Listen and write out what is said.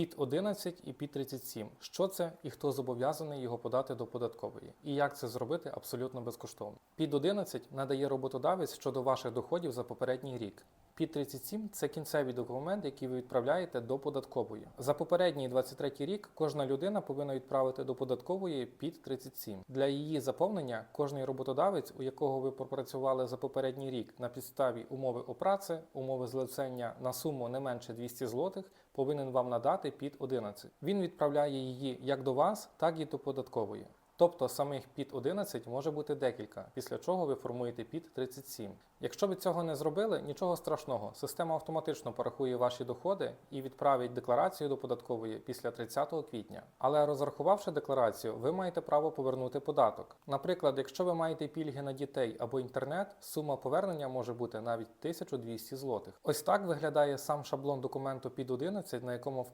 ПІД 11 і ПІД 37. Що це і хто зобов'язаний його подати до податкової? І як це зробити абсолютно безкоштовно? ПІД 11 надає роботодавець щодо ваших доходів за попередній рік. ПІД 37 – це кінцевий документ, який ви відправляєте до податкової. За попередній 23 рік кожна людина повинна відправити до податкової ПІД 37. Для її заповнення кожний роботодавець, у якого ви пропрацювали за попередній рік на підставі умови о праці, умови злицення на суму не менше 200 злотих, повинен вам надати ПІД 11. Він відправляє її як до вас, так і до податкової. Тобто самих під 11 може бути декілька, після чого ви формуєте під 37. Якщо ви цього не зробили, нічого страшного. Система автоматично порахує ваші доходи і відправить декларацію до податкової після 30 квітня. Але розрахувавши декларацію, ви маєте право повернути податок. Наприклад, якщо ви маєте пільги на дітей або інтернет, сума повернення може бути навіть 1200 злотих. Ось так виглядає сам шаблон документу під 11, на якому вказано